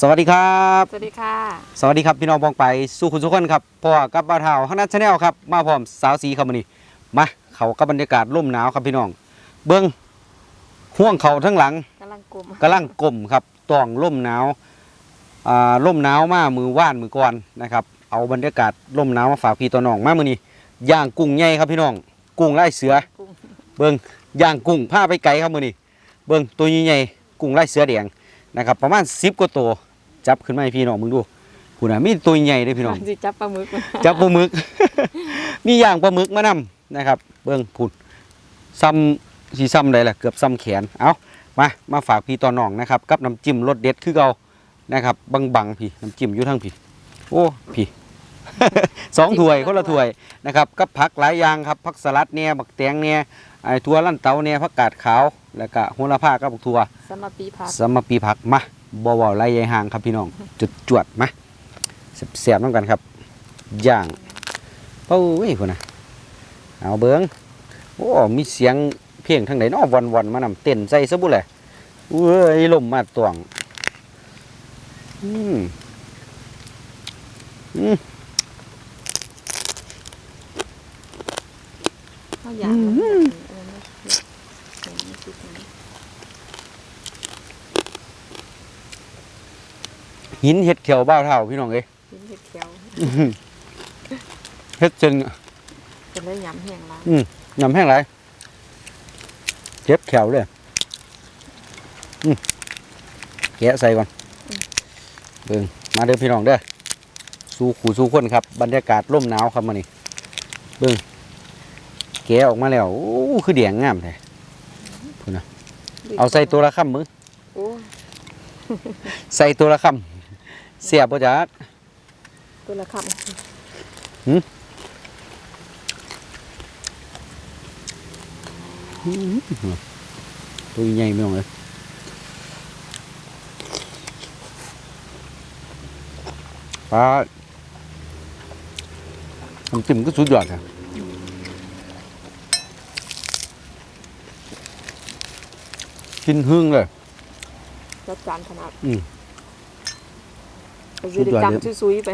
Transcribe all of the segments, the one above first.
สวัสดีครับ สวัสดีค่ะ สวัสดีครับพี่น้องบองไปสู่คุณทุกคนครับพ่อกับบ้าวเทาฮันนัทชาแนลครับมาพร้อมสาวสีครับมื้อนี้มาเขากับบรรยากาศร่มหนาวครับพี่น้อง เบิ้งห่วงเขาทั้งหลังกำลังกลมกำลังกลมครับต้องร่มหนาวอ่าร่มหนาวมามือว่านมือก่อนนะครับ เอาบรรยากาศร่มหนาวมาฝากพี่ตัวน้องมามื้อนี้ย่างกุ้งใหญ่ครับพี่น้อง กุ้งไล่เสือกุ้งเบิ้งย่างกุ้งผ้าไปไกลครับมื้อนี้เบิ้งตัวใหญ่ๆกุ้งไล่เสือแดงนะครับ ประมาณ10กว่าตัว จับขึ้นมาให้พี่น้องมึงดูคุณน่ะมีตัวใหญ่เด้อพี่น้องสิจับปลาหมึกจับปลาหมึก มีย่างปลาหมึกมานำนะครับ เบิ้งพุ่นซ้ำสีซ้ำใดล่ะเกือบซ้ำแขนเอามามาฝากพี่ต่อน้องนะครับกับน้ำจิ้มรสเด็ดคือเก่านะครับบังบังๆพี่น้ำจิ้มอยู่ทั้งพี่ โอ้พี่สองถ้วยคนละถ้วยนะครับกับผักหลายอย่างครับผักสลัดเนี่ยบักแตงเนี่ยไอ้ถั่วลั่นเตาเนี่ยผักกาดขาว แล้วก็โหระพากับบักถั่วสำหรับปีผักสำมาปีผักมา บ่เว้าไรยายห่างครับพี่น้อง จุดจวดมาเสียบๆน้ำกันครับ ย่างเป้าเว้ยคนนะเอาเบิงโอ้มีเสียงเพลงทางไหนนาะวันวันมานำเต้นใส่ซะบุเลยเว้ยลมมาตวงอืมอืมข้าวหยาง อืม เออไม่เผ็ดเห็นไม่ติดนะ หินเห็ดเขียวบ้าวเท่าพี่น้องเอ้ยกินเผ็ดเขียวอื้อหือเฮ็ดจนเป็นเลยยำแห้งล้างยำแห้งไรเจ็บแขวเลยอืมแกะใส่ก่อนเบิ่งมาเด้อพี่น้องเด้อสู้ขู่สู้คนครับ บรรยากาศร่มหนาวครับมานี่เบิ่งแกะออกมาแล้วโอ้คือเดียงงามแท้เอาใส่ตัวละคำมือโอ้ยใส่ตัวละคำ เสียบป่จ๊ะตัวละคตัวใหญ่ไม่ต้องเลยปลาน้ำจิ้มก็สุดยอดครับกินหึ่งเลยำจัดจานขนาดอืม ไปซื้อสุดยอดจำเลยซุยๆไป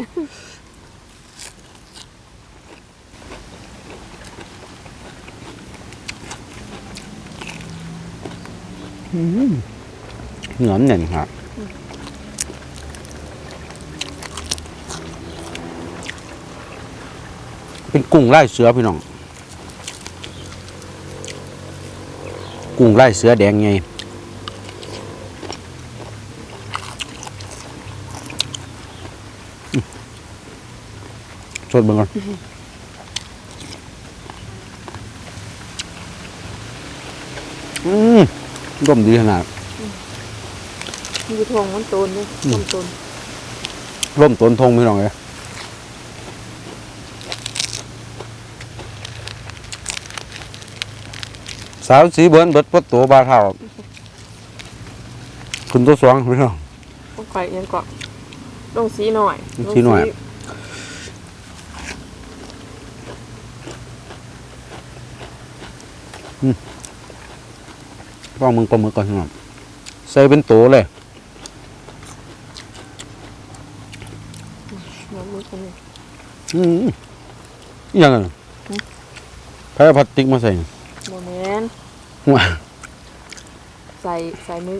เหนือมเน่นครับเป็นกุ้งไล่เสือพี่น้อง กุ้งไล่เสือแดงไง สดเบิ่งก่อนอืมร่มดีขนาดมีทงมันโตนเลยอืมต้นโตนร่มต้นทงพี่น้องเลยสาวสีเบิร์นเบิดปดตัวบาเท่าคุณตัวสวงพี่น้องต้องไข่ยังเกาะลงสีหน่อยลงสีหน่อย ลงลองมึงปลาหมึกก่อนพี่น้องใส่เป็นตัวเลยน้ำมือคนนี้อืมอหยังไงอืมแพ้พลาสติกมาใส่โมเมนว้าใส่ใส่มือ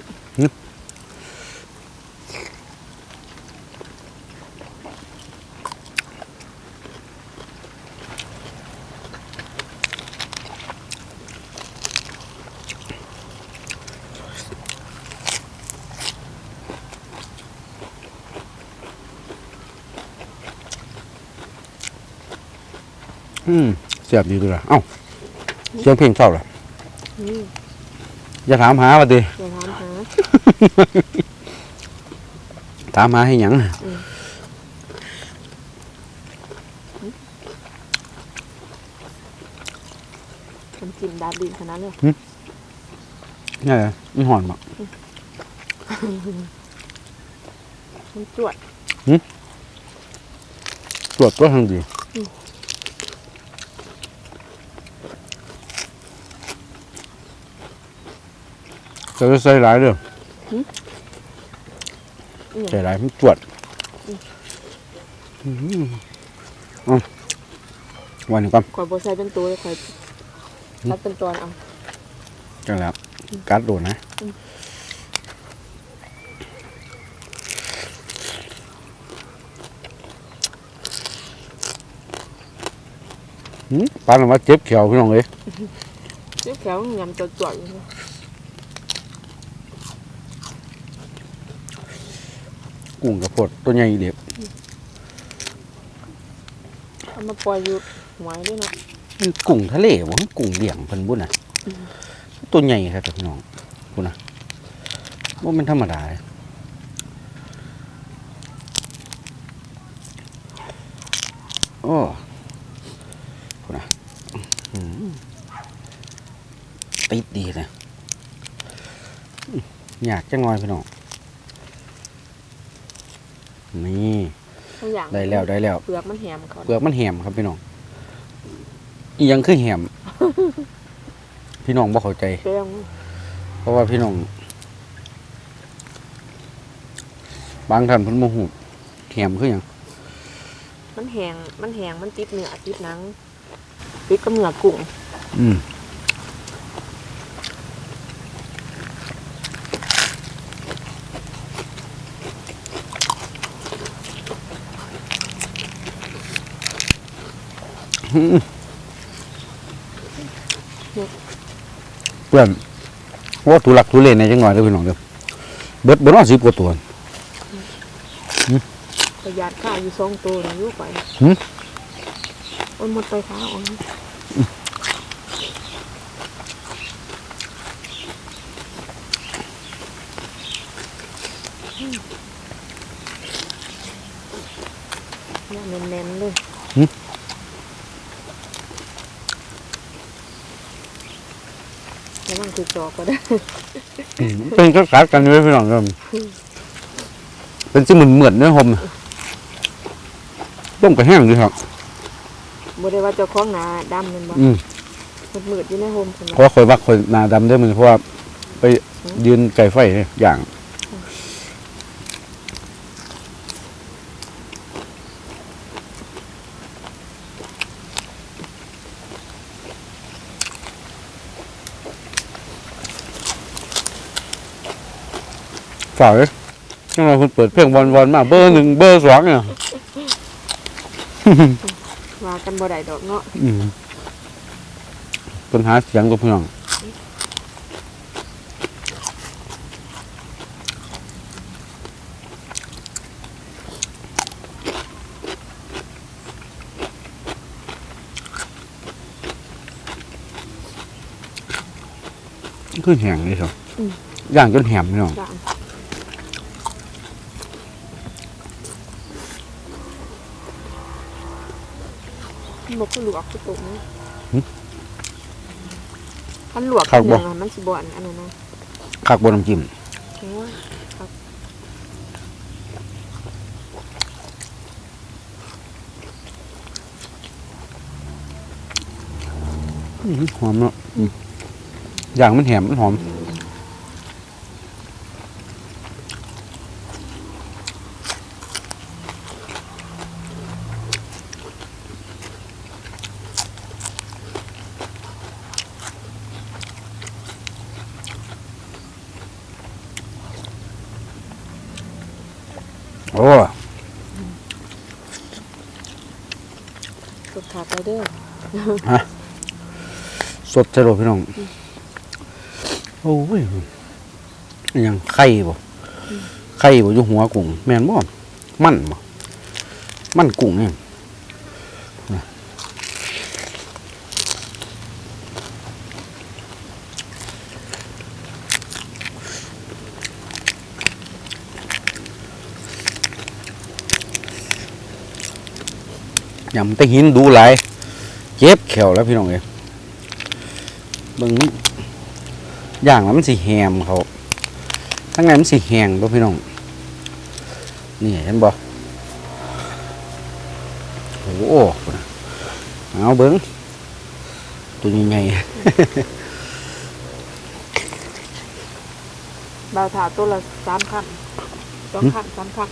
อืมเสียบดีตัวละเอ้าเสียงเพลงเศร้าเหรอนี่อย่าถามหาว่าดิอย่าถามหา ถามหาให้หยังมันกินดาบดินขนาดเลยนี่แหละมันหอนมาก มันจวด ตรวจก็ทางดี อืมจะใส่หลายเด้ออืมใส่หลายมันจวดอืมเอาวันนี้ก่อนข่อยบ่ใส่เป็นตัวเลยข่อยตัดเป็นตอนเอาจังแล้วกัดโดนนะอืมหืมปานออกมาเจ็บเขียวพี่น้องเลยเจ๊แขวมันยำจ่อยๆอยู่นะ กุ้งกระพดตัวใหญ่เด็บเอามาปล่อยอยู่หวยด้วยเนาะมันกุ้งทะเลบ่มันกุ้งเลี้ยงเพิ่นบุ่นน่ะ ตัวใหญ่ครับพี่น้องบุ่นน่ะว่ามันธรรมดาเลยโอ้บุ่นน่ะอื้อหือติดดีเลยอื้ออยากจังงอยพี่น้อง นี่ทั้งอย่างได้แล้วได้แล้วเปลือกมันแหมเขาเปลือกมันแหมครับพี่น้องอียังคือแหม พี่น้องบ่เข้าใจแป้งเพราะว่าพี่น้องบางท่านเพิ่นบ่ฮู้แหมคือหยังมันแหงมันแหงมันติดเนื้อติดหนังติดกับเนื้อกุ้งอืม เพื่อนว่าทุลักทุเลในจังหน่อยเด้อพี่น้องเด้อเบิดเบิดว่าสิบกว่าตัวประหยัดข้าวอยู่สองตัวนี่อยู่ไปหืมโอ้ยหมดไปข้าวอ๋อเนี่ยเน้นๆเลย แล้วมันคือจอก็ได้อืมเป็นก็กัดกันอยู่เด้อพี่น้องเด้อเป็นสิเหมือนเหมือนๆเนื้อหอมต้มกระแห้งดีครับ บ่ได้ว่าเจ้าของหนาดำแมันบ่อืม มันมืดอยู่ในโฮมสเพราะว่าคอยมักคอยหนาดำด้วยมันเพราะว่าไปยืนไก่ไฟเนี่ยอย่าง ฝากเลยจังเราคุณเปิดเพลงวันวันๆมาเบอร์หนึ่งเบอร์สองเนี่ยว่ากันบ่ได้ดอกเนาะอืมปัญหาเสียงกับเพื่อนคือแห้งนี่ครับย่างจนแหมพี่น้อง มันบ่คือลวกคือตุกนี่คันลวกคือหยังอะมันสิบ่อันอันนั้นนะคักบนน้ำจิ้มโอ้ยครับอื้อหือหอมเนาะอืมย่างมันแหมมันหอม โอ้ สุดขาดไปเด้อ สดใช่หรอพี่น้อง โอ้ยอิหยังไข่บ่ไข่บ่อยู่หัวกุ้งแม่นบ่มันบ่มันกุ้งเนี่ยนะยำแตะหินดูหลายเจ็บแขวแล้วพี่น้องเอ้ย เบิ่งมันย่างแล้วมันสิแหมเขาทั้งในมันสิแหงบ่พี่น้อง นี่เห็นบ่โอ้โหเอาเบิ่งตัวใหญ่บ่าวถาตัวละ3คำๆสองครั้งสามครั้ง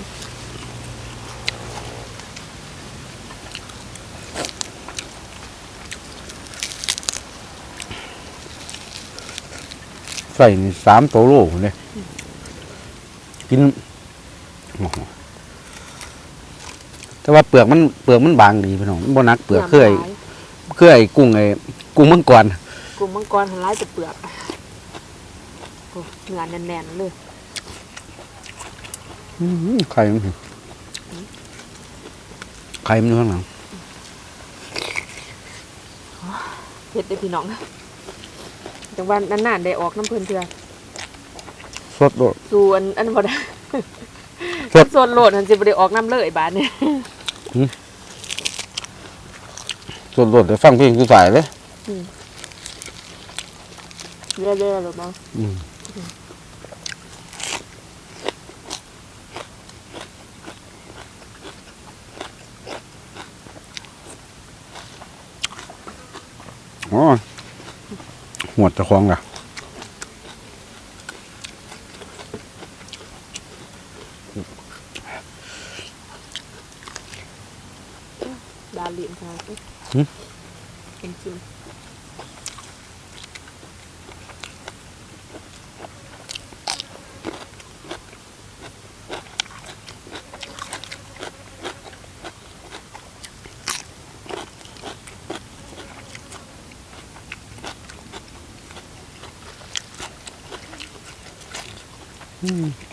ส่นี่สามตัวโลเลยกินโอ้โหแต่ว่าเปลือกมันเปลือกมันบางดีพี่น้องมันบ่หนักเปลือกเคยหลายเคยกุ้งไอ้กุ้งมังกรกลุ่มมังกรหันร้ายจะเปลือกโอ้เนื้อแน่นๆเลยอื้อหือไข่มันสิไข่มันอยู่ข้างหลังเผ็ดได้อพี่น้อง จังหวันนานๆได้ออกน้ำเพิ่นเถื่อสดโดด ส่วนอันบ่ได้สด ส่วนโหลดหันสิบ่ได้ออกน้ำเลยบาดนี้สดโดดแต่ฟังเพลงคือสายเลยเรื่อยๆหรอมั้งอืมอ๋อ หัวจะคล้องล่ะดาลินค่ะเป็นจริง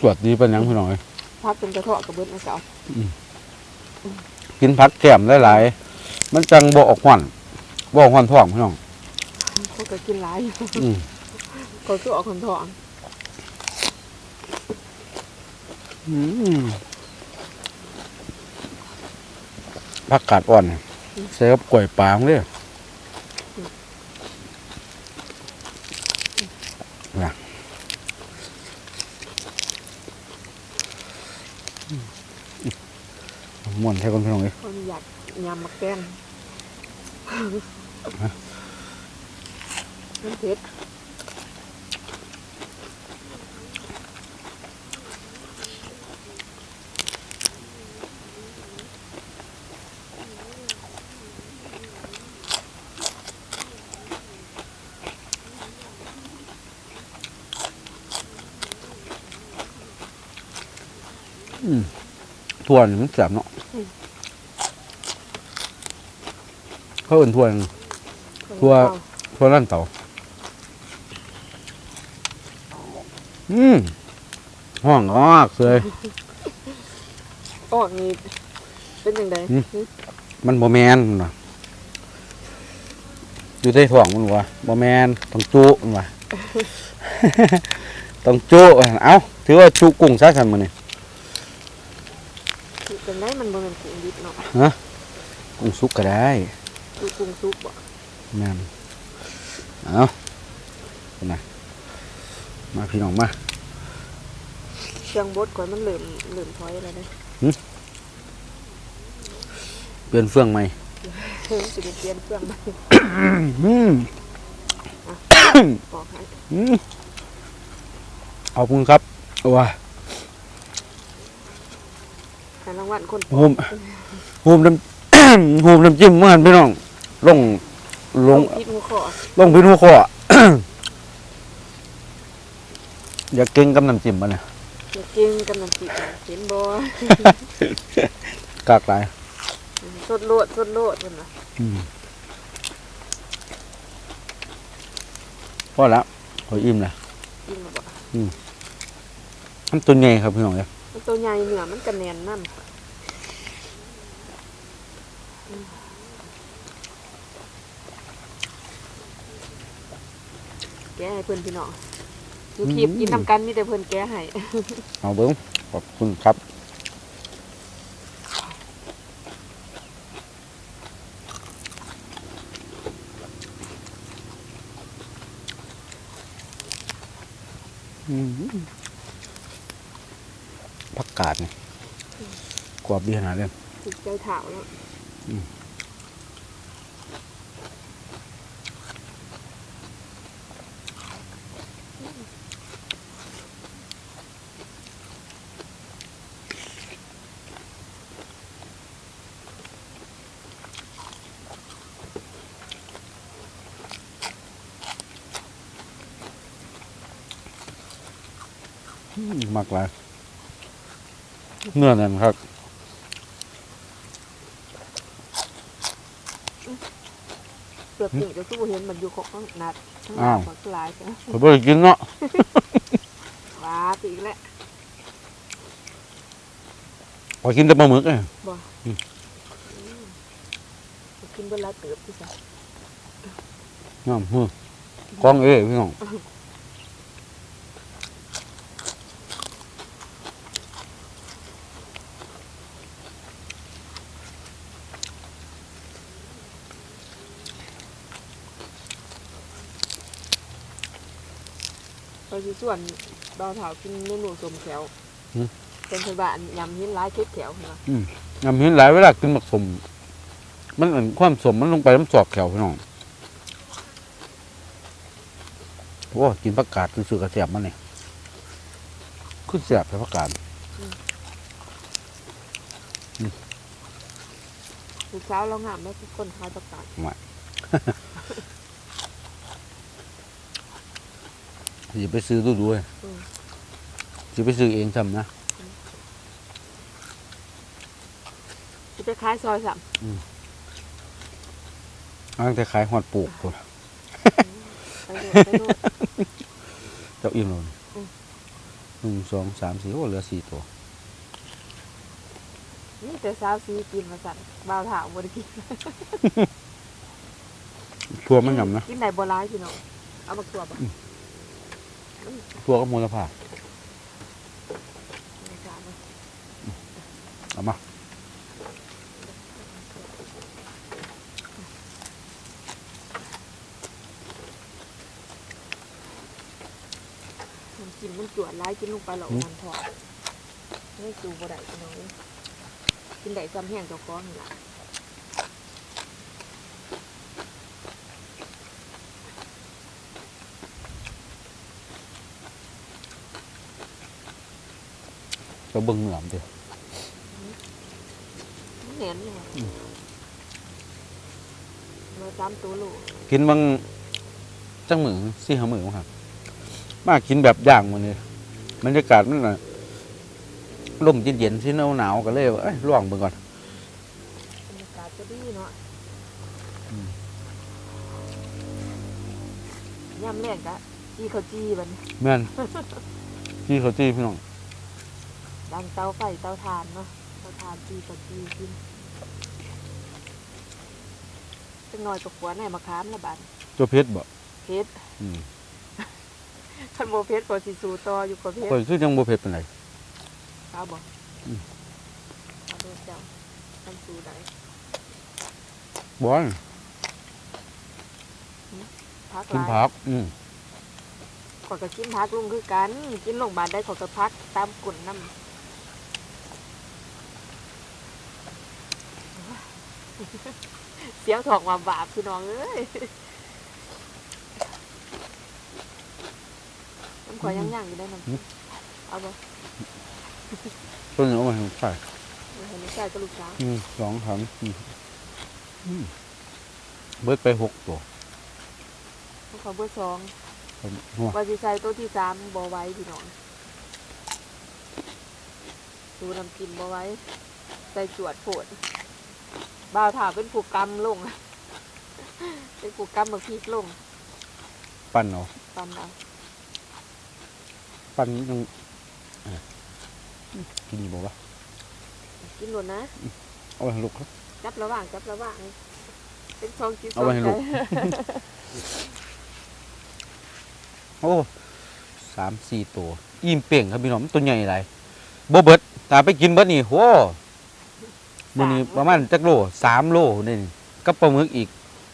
ตรวจดีเป็นหยังพี่น้องเอ้ยพักเป็นกระเทาะกระเบิดนะเก่ากินผักแก้มหลายๆมันจังบ่ออกหวานบ่ออกหวานท้องพี่น้อง เขาก็กินหลายอยู่อืมเขาคือออกคนท้องอืมผักกาดอ่อนเนี่ยใส่กับกล้วยปลาของเลย ม่วนใช่คนพี่น้องเอ้ยเขาอยากยำมักแกงมันเผ็ดทั่วนี่มันแสบเนาะ เขาเอิ้นทั่วหยังทั่วทั่วร้านเต่าอืมห้องออกเลยออกนี่เป็นยังไงอืมมันบ่แมนมันว่ะอยู่ในท้องมันว่ะบ่แมนต้องจุมันว่ะต้องจุเอ้าถือว่าจุกุ้งซะซั่นมื้อนี้เป็นไง มันบ่แม่นกุ้งดิบเนาะกุ้งสุกก็ได้ดูกุ้งซุปบ่แม่นเอาเอานะมาพี่น้องมา เครื่องบดก่อนมันเริ่มเริ่มถอยแล้วเด้เปลี่ยนเฟืองใหม่เพิ่มสิได้เปลี่ยนเครื่องใหม่อืมออกให้ อืมขอบคุณครับว้า ให้รางวัลคนโฮมโฮมน้ำ โฮมน้ำจิ้มเมื่อหันพี่น้องลงลงพิษหัวคอลงพินหัวคออย่าเก่งกับน้ำจิ้มมันนะอย่าเก่งกำลังจิตเห็นบ่กากหลายสดโลดสดโลดเพิ่นน่ะอืมพอแล้วพออิ่มแล้วกินบ่มันตัวใหญ่ครับพี่น้องเอ้ยมันตัวใหญ่เนื้อมันก็แน่นนำ แกะให้เพิ่นพี่น้องอยู่คลิปกินนำกันมีแต่เพิ่นแกะให้ เอาเบิ้งขอบคุณครับอืมผักกาดนี่กรอบดีขนาดนี้ถูกใจถาวแล้วออื มากเลยเนื้อแน่นครับ เปลือกนี่จะสู้เห็นมันอยู่ของข้างนัดข้างหอ้าน้าของหลายจ้ะผมไม่ได้กินเนาะว้าไปอีกแล้วพอกินแต่ปลาหมึกไงบ่อืมกินเวลาเติบที่ซะน้ำหือกองเอ้พี่น้อง ไปสิส่วนดาวเถากินเมนูสมแขวเป็นพยาบาลยำหินร้ายเค็ดแขวเหรอน้ำเห็นหลายเวลากินหมักสม มันอันความสมมันลงไปน้ำสอกแขวพี่น้องโอ้กินผักกาดคือซื้อกระเสียบมันเนี่ยคือเสียบแต่ผักกาดลูกสาวเรางามแล้วทุกคนคายประกาศ อย่าไปซื้อดูด้วยจะไปซื้อเองทำนะจะไปคล้ายซอยสามตั้งแต่ขายหอดปลูกคนไปโดดไปโดดเจ้าอิ่มเลยอืมหนึ่งสองสามสี่โอ้เหลือสี่ตัว นี่แต่สาวซีกินมาสั่นบ่าวถาวบริกินทัวมันยำนะ กินไหนบัวร้ายพี่น้องเอามาตัวบ่ ทัวก็มูลค่าไม่ทราบเลยเอามามันกินมันจวดร้ายกินลงไปหรอกมันพอไม่จูบ่ได้พี่น้องเอ้ยกินได้ซ้ำแห้งเจ้าของนี่ล่ะ ตัวเบิ้งเหนือมเดียวมันแหนนเลยมาซ้ำตัวลูกกินบางจังมือสี่ห้ามือมั้งครับ มากินแบบย่างมันเลยบรรยากาศมันน่ะลมเย็นๆที่หนาวหนาวๆก็เลยว่าเอ้ยล่วงเบิ่งก่อนบรรยากาศจะดีเนาะอืมย่ำแรงกะจี้เขาจี้บัดนแม่นพี่เขาจี้พี่น้อง ดังเตาไฟเตาถ่านเนาะเตาถ่านจี้เขาจี้กินจังหน่อยกับขวานไหนมาค้ามละบาดตัวเพชรบ่เพชรอืมคันโบเพชรก็สิสูต่ออยู่กับเพชข่อรยคือยังบ่เพชรปานใดเอาบ่อืมเอาโดนเจ้าคันสูได้บ่พักหกินลายผักอืมขอยก็กินพักลุงคือกัน กินโรงพยาบาลได้ขอยก็พักตามกลุ่นน้ำ เสียวถอกมาบาปพี่น้องเอ้ยน้ำขอยยังย่างอยู่ได้น้ำเอาบ่ตัวนี้เอามาให้ผมใส่ไม่เห็นลูกชายกับลูกสาวอืมสองสามสี่อืมเบิดไปหกตัวน้ำขอยเบอร์สองผมหัววาสิใส่ตัวที่สามบ่ไว้พี่น้องดูน้ำกินบ่ไว้ ใส่จวดโผด บ่าวถาเป็นผูกกรรมลง เป็นผูกกรรมมาพีกลงปั้นเอาปันเอาปั้นยังเอ่อกินอยู่บ่วะกินหมดนะ เอาไปให้ลูกครับ จับระหว่างจับระหว่าง เป็นซองกินซเอาองไว้ให้ลูใจกโอ้สามสี่ตัว อิ่มเป่งครับพี่น้องมันตัวใหญ่ไรบ่เบิดตามไปกินเบิดนี่โห มื้อนี้ประมาณจักโลสามโลนี่กับปลาหมึกอีก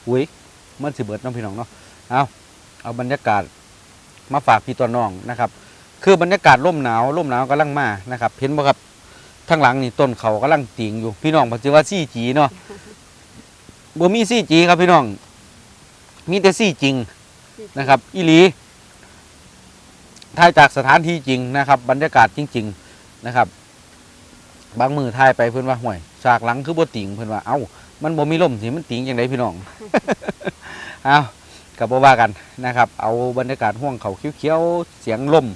อุ้ยมันสิเบิดเน้องพี่น้องเนาะเอาเอาบรรยากาศมาฝากพี่ตัวน้องนะครับ คือบรรยากาศร่มหนาวร่มหนาวกำลังมานะครับเห็นบ่ครับทางหลังนี่ต้นเขากำลังติงอยู่พี่น้องปัจจุบันซี่จีเนาะบ่มีซี่จีครับพี่น้อง มีแต่ซี่จริงนะครับอีหลีถ่ายจากสถานที่จริงนะครับ บรรยากาศจริง ๆนะครับ บางมือถ่ายไปเพื่อนว่าห่วยฉากหลังคือบ่ติงเพื่อนว่าเอ้ามันบ่มีลมสิมันติงอย่างไรพี่น้องเอากับบ่ว่ากันนะครับ เอาบรรยากาศห่วงเขาเขียวๆเสียงลม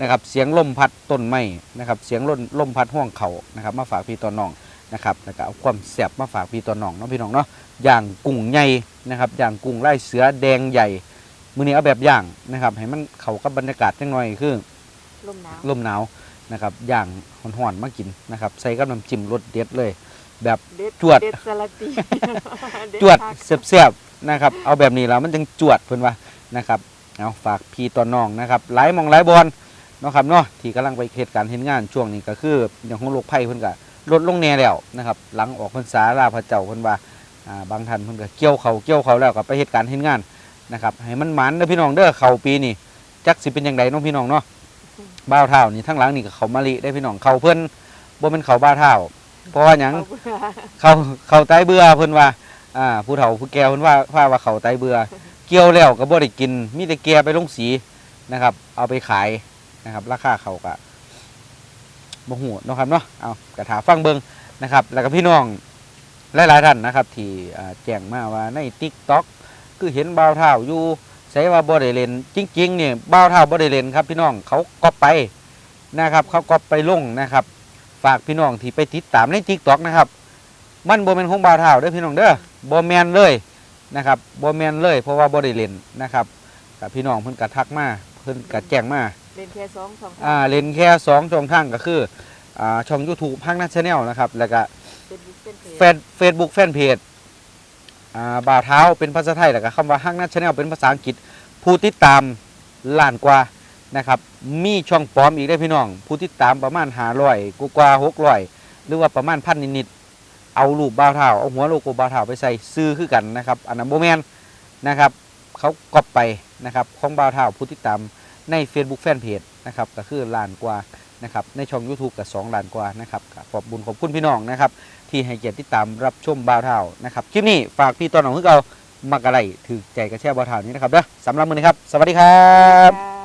นะครับ เสียงลมพัดต้นไม้นะครับ เสียงลมลมพัดห้องเขานะครับ มาฝากพี่ตอนน้องนะครับแล้วก็เอาความแซ่บมาฝากพี่ตอนน้องเนาะพี่น้องเนาะย่างกุ้งใหญ่นะครับย่างกุ้งไล่เสือแดงใหญ่มื้อนี้เอาแบบย่างนะครับ ให้มันเข้ากับบรรยากาศจังหน่อยคือลมหนาวลมหนาว นะครับย่างห่อนๆมากินนะครับ ใส่กับน้ำจิ้มรสเด็ดเลย แบบเด็ดจวดเด็ดสลัดตีเจวดคักเสียบๆนะครับ เอาแบบนี้แล้วมันจึงจวดเพิ่นว่านะครับเอาฝากพี่ตอนน้องนะครับหลายหมองหลายบอลเนาะครับเนาะที่กำลังไปเหตุการณ์เห็นงานช่วงนี้ก็คืออย่างของโรคภัยเพิ่นก็ลดลงแน่แล้วนะครับ หลังออกพรรษาลาพระเจ้าเพิ่นว่าอ่าบางท่านเพิ่นก็เกี่ยวเขาวเกี่ยวเขาวแล้วก็ไปเหตุการณ์เห็นงานนะครับให้มันหมันเด้อพี่น้องเด้อเขาปีนี้จักสิเป็นจังไดเน้องพี่น้องเนาะ บ้าวเท่านี่ทั้งหลังนี่ก็เขามะลิได้อพี่น้องเขาเพิ่นบ่เป็นเขาบ้าวเท่า เพราะว่าหยังเอาเบื่อเขาเขาไตเบื่อเพิ่นว่า อ่า ผู้เฒ่าผู้แก่เพิ่นว่าว่าว่าเขาไตเบื่อเกี่ยวแล้วก็บ่ได้กิน มีแต่แก่ไปลงสีนะครับ เอาไปขายนะครับ ราคาเขาก็บ่ฮู้เนาะครับเนาะเอากระถาฟังเบิ่งนะครับ แล้วก็พี่น้องหลายๆท่านนะครับ ที่อ่าแจ้งมาว่าใน TikTok คือเห็นบ่าวเฒ่าอยู่ ใส่ว่าบ่ได้เล่นจริงๆเนี่ยบ่าวเฒ่าบ่ได้เล่นครับพี่น้องเขาก๊อปไปนะครับ เขาก๊อปไปลงนะครับ ฝากพี่น้องที่ไปติดตามใน TikTok นะครับ มันบ่แม่นของบ่าวเฒ่าเด้อพี่น้องเด้อบ่แม่นเลยนะครับบ่แม่นเลยเพราะว่าบ่ได้เล่นนะครับกับพี่น้องเพิ่นก็ทักมาเพิ่นก็แจ้งมาเล่นแค่สองสองอ่าเล่นแค่สองช่องทางก็คืออ่าช่อง YouTube พังนัชแนลนะครับแล้วก็เป็นบุ๊กเป็นเพจแฟน Facebook แฟนเพจอ่า บ่าวเท้าเป็นภาษาไทยแล้วก็คำว่าห้างนัชแนลเป็นภาษาอังกฤษ ผู้ติดตามล้านกว่านะครับมีช่องปลอมอีกได้พี่น้อง ผู้ติดตามประมาณ500กว่าๆ600หรือว่าประมาณพันนิดๆเอารูปบ่าวเท้าเอาหัวโลโก้บ่าวเท้าไปใส่ซื้อคือกันนะครับอันนั้นโบแมนนะครับเขาก๊อปไปนะครับของบ่าวเท้าผู้ติดตามใน Facebook แฟนเพจนะครับก็คือล้านกว่านะครับในช่อง YouTube กับ2ล้านกว่านะครับขอบบุญขอบคุณพี่น้องนะครับ ที่ให้เกียรติติดตามรับชมบ่าวเท่านะครับคลิปนี้ฝากพี่ตอนของพวกเรามักอะไรถือใจกระแช่บ่าวเท่านี้นะครับเด้อสำหรับมือนี้ครับ สวัสดีครับ